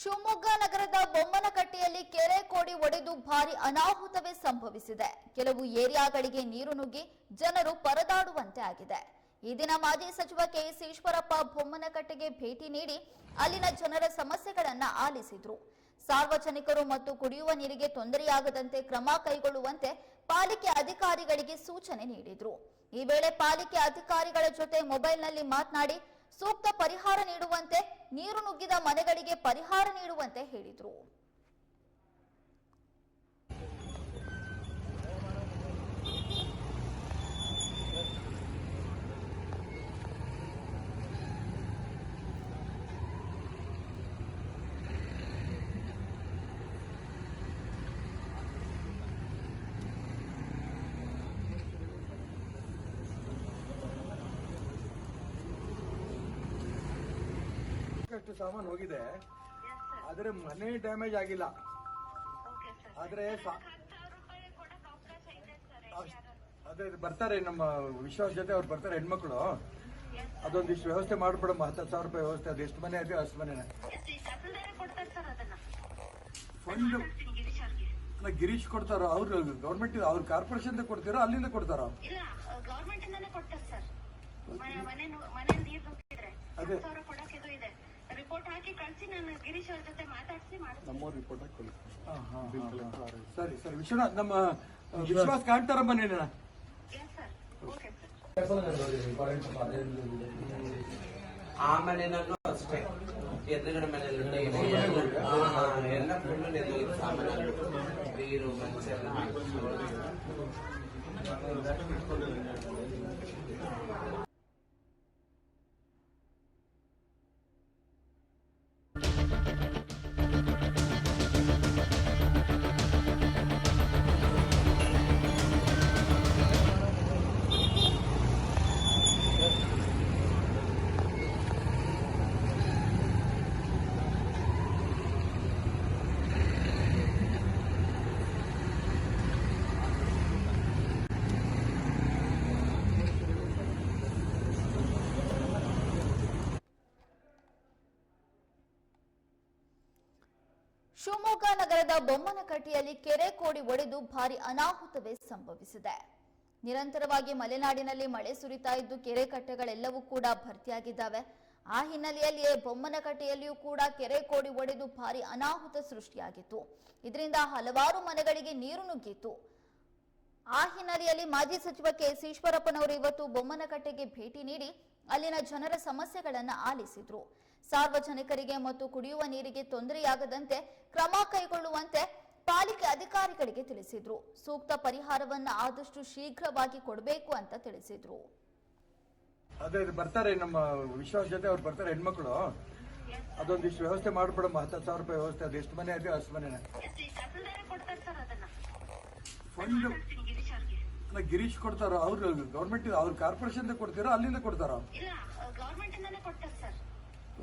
ಶಿವಮೊಗ್ಗ ನಗರದ ಬೊಮ್ಮನಕಟ್ಟೆಯಲ್ಲಿ ಕೆರೆ ಕೋಡಿ ಒಡೆದು ಭಾರಿ ಅನಾಹುತವೇ ಸಂಭವಿಸಿದೆ. ಕೆಲವು ಏರಿಯಾಗಳಿಗೆ ನೀರು ನುಗ್ಗಿ ಜನರು ಪರದಾಡುವಂತೆ ಆಗಿದೆ. ಈ ದಿನ ಮಾಜಿ ಸಚಿವ ಕೆಎಸ್ ಈಶ್ವರಪ್ಪ ಬೊಮ್ಮನಕಟ್ಟೆಗೆ ಭೇಟಿ ನೀಡಿ ಅಲ್ಲಿನ ಜನರ ಸಮಸ್ಯೆಗಳನ್ನ ಆಲಿಸಿದ್ರು. ಸಾರ್ವಜನಿಕರು ಮತ್ತು ಕುಡಿಯುವ ನೀರಿಗೆ ತೊಂದರೆಯಾಗದಂತೆ ಕ್ರಮ ಕೈಗೊಳ್ಳುವಂತೆ ಪಾಲಿಕೆ ಅಧಿಕಾರಿಗಳಿಗೆ ಸೂಚನೆ ನೀಡಿದ್ರು. ಈ ವೇಳೆ ಪಾಲಿಕೆ ಅಧಿಕಾರಿಗಳ ಜೊತೆ ಮೊಬೈಲ್ನಲ್ಲಿ ಮಾತನಾಡಿ ಸೂಕ್ತ ಪರಿಹಾರ ನೀಡುವಂತೆ ನೀರು ನುಗ್ಗಿದ ಮನೆಗಳಿಗೆ ಪರಿಹಾರ ನೀಡುವಂತೆ ಹೇಳಿದ್ರು. ಅಷ್ಟು ಸಾಮಾನು ಹೋಗಿದೆ. ಆದ್ರೆ ಮನೆ ಡ್ಯಾಮೇಜ್ ಆಗಿಲ್ಲ. ಆದ್ರೆ ಅದೇ ಬರ್ತಾರೆ ನಮ್ಮ ವಿಶ್ವಾಸ ಜೊತೆ ಅವ್ರು ಬರ್ತಾರೆ ಹೆಣ್ಮಕ್ಳು. ಅದೊಂದಿಷ್ಟು ವ್ಯವಸ್ಥೆ ಮಾಡ್ಬಿಡಮ್ಮ ಹತ್ತು ಸಾವಿರ ರೂಪಾಯಿ ವ್ಯವಸ್ಥೆ ಅದು ಎಷ್ಟು ಮನೆ ಇದೆಯೋ ಅಷ್ಟು ಮನೆ ಕೊಡ್ತಾರೆ ಸರ್ ಅದನ್ನ ಫಂಡ್ ಮಾಡ್ತೀನಿ ಗಿರೀಶ್ ಕೊಡ್ತಾರ ಅವ್ರ ಗೌರ್ಮೆಂಟ್ ಅವ್ರ ಕಾರ್ಪೊರೇಷನ್ ಕೊಡ್ತೀರೋ ಅಲ್ಲಿಂದ ಕೊಡ್ತಾರ? ಅದೇ. ರಿಪೋರ್ಟ್ ಹಾಕಿ ಕಳಿಸಿ ನಾನು ಗಿರೀಶ್ ಅವ್ರ ಜೊತೆ ಮಾತಾಡಿಸಿ ಮಾಡ್ತೀನಿ. ನಮ್ಮೂರು ರಿಪೋರ್ಟ್ ಹಾಕಿ. ಸರಿ ಸರಿ. ವಿಶ್ವನಾಥ್ ನಮ್ಮ ವಿಶ್ವಾಸ ಕಾಣ್ತಾರ ಬನ್ನಿ ಆಮೇಲೆ ಸರ್ ಓಕೆ ಸರ್ ಆ ಮನೆನಲ್ಲೂ ಅಷ್ಟೇ. ಎದುರುಗಡೆ ಮನೆಯಲ್ಲಿ ಎಲ್ಲ ಸಾಮಾನು ನೀರು ಮಂಚೆಲ್ಲ ಶಿವಮೊಗ್ಗ ನಗರದ ಬೊಮ್ಮನಕಟ್ಟೆಯಲ್ಲಿ ಕೆರೆ ಕೋಡಿ ಒಡೆದು ಭಾರಿ ಅನಾಹುತವೇ ಸಂಭವಿಸಿದೆ. ನಿರಂತರವಾಗಿ ಮಲೆನಾಡಿನಲ್ಲಿ ಮಳೆ ಸುರಿತಾ ಇದ್ದು ಕೆರೆ ಕಟ್ಟೆಗಳೆಲ್ಲವೂ ಕೂಡ ಭರ್ತಿಯಾಗಿದ್ದಾವೆ. ಆ ಹಿನ್ನೆಲೆಯಲ್ಲಿಯೇ ಬೊಮ್ಮನಕಟ್ಟೆಯಲ್ಲಿಯೂ ಕೂಡ ಕೆರೆ ಕೋಡಿ ಒಡೆದು ಭಾರಿ ಅನಾಹುತ ಸೃಷ್ಟಿಯಾಗಿತ್ತು. ಇದರಿಂದ ಹಲವಾರು ಮನೆಗಳಿಗೆ ನೀರು ನುಗ್ಗಿತ್ತು. ಆ ಹಿನ್ನೆಲೆಯಲ್ಲಿ ಮಾಜಿ ಸಚಿವ ಕೆಎಸ್ ಈಶ್ವರಪ್ಪನವರು ಇವತ್ತು ಬೊಮ್ಮನಕಟ್ಟೆಗೆ ಭೇಟಿ ನೀಡಿ ಅಲ್ಲಿನ ಜನರ ಸಮಸ್ಯೆಗಳನ್ನು ಆಲಿಸಿದ್ರು. ಸಾರ್ವಜನಿಕರಿಗೆ ಮತ್ತು ಕುಡಿಯುವ ನೀರಿಗೆ ತೊಂದರೆಯಾಗದಂತೆ ಕ್ರಮ ಕೈಗೊಳ್ಳುವಂತೆ ಪಾಲಿಕೆ ಅಧಿಕಾರಿಗಳಿಗೆ ತಿಳಿಸಿದ್ರು. ಸೂಕ್ತ ಪರಿಹಾರವನ್ನ ಆದಷ್ಟು ಶೀಘ್ರವಾಗಿ ಕೊಡಬೇಕು ಅಂತ ತಿಳಿಸಿದ್ರು. ಅದೇ ಬರ್ತಾರೆ ನಮ್ಮ ವಿಶ್ವಾಸ ಜೊತೆ ಅವ್ರು ಬರ್ತಾರೆ ಹೆಣ್ಮಕ್ಳು. ಅದೊಂದಿಷ್ಟು ವ್ಯವಸ್ಥೆ ಮಾಡ್ಬಿಡಮ್ಮ ಹತ್ತು ಸಾವಿರ ರೂಪಾಯಿ ವ್ಯವಸ್ಥೆ ಅದು ಎಷ್ಟು ಮನೆ ಅದೇ ಅಷ್ಟು ಮನೆ ತಹಸೀಲ್ದಾರೆ ಗಿರೀಶ್ ಕೊಡ್ತಾರ ಅವ್ರ ಗೌರ್ಮೆಂಟ್ ಅವ್ರ ಕಾರ್ಪೊರೇಷನ್ ಕೊಡ್ತೀರಾ ಅಲ್ಲಿಂದ ಕೊಡ್ತಾರ? ಇಲ್ಲ ಗವರ್ಮೆಂಟ್ ಇಂದಾನೆ ಕೊಡ್ತಾರೆ ಸರ್.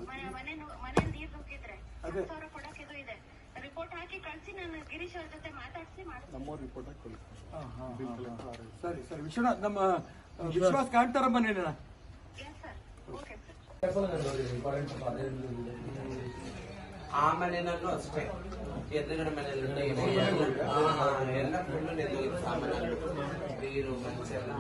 ಮನೆ ಮನೆ ಮನೆ ನೀರ್ ನುಗ್ಗಿದ್ರೆ ಸಾವಿರ ಕೊಡಕ್ಕೆ ಇದು ಇದೆ. ರಿಪೋರ್ಟ್ ಹಾಕಿ ಕಳ್ಸಿ ನಾನು ಗಿರೀಶ್ ಅವ್ರ ಜೊತೆ ಮಾತಾಡ್ಸಿ ಮಾಡ್ತೀನಿ. ನಮ್ಮೂರು ರಿಪೋರ್ಟ್ ಹಾಕಿ ಹಾ. ಸರಿ ಸರಿ. ವಿಶ್ವನಾಥ್ ನಮ್ಮ ವಿಶ್ವಾಸ ಕಾಣ್ತಾರಮ್ಮ ನೀನು ಎಸ್ ಸರ್ ಓಕೆ ಸರ್ ಆ ಮನೆನಲ್ಲೂ ಅಷ್ಟೇ. ಎದುರುಗಡೆ ಮನೆಯಲ್ಲಿ ಎಲ್ಲ ಫುಲ್ ಎದುರು ಸಾಮಾನು ನೀರು ಮಂಚೆಲ್ಲ